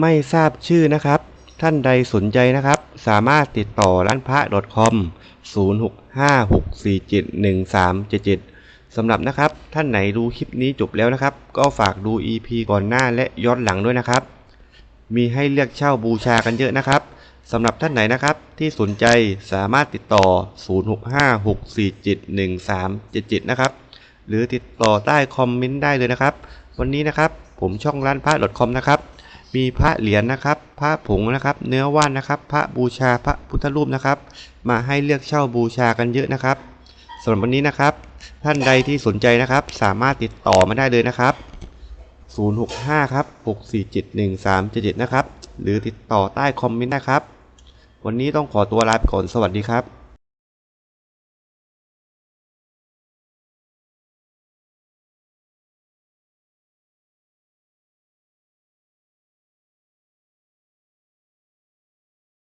ไม่ทราบชื่อนะครับ ท่านใดสนใจนะครับ สามารถติดต่อร้านพระ .com 0656471377 สำหรับนะครับ ท่านไหนดูคลิปนี้จบแล้วนะครับ ก็ฝากดู EP ก่อนหน้าและย้อนหลังด้วยนะครับ มีให้เลือกเช่าบูชากันเยอะนะครับสำหรับท่านไหนนะครับ ที่สนใจสามารถติดต่อ 0656471377 นะครับ หรือติดต่อใต้คอมเมนต์ได้เลยนะครับ วันนี้นะครับ ผมช่องร้านพระ .com นะครับ มีพระเหรียญนะครับ พระผงนะครับ เนื้อว่านนะครับ พระบูชาพระพุทธรูปนะครับ มาให้เลือกเช่าบูชากันเยอะนะครับสำหรับวันนี้นะครับ ท่านใดที่สนใจนะครับ สามารถติดต่อมาได้เลยนะครับ 065 ครับ 6471377 นะครับ หรือติดต่อใต้คอมเมนต์นะครับ วันนี้ต้องขอตัวลาไปก่อนสวัสดีครับ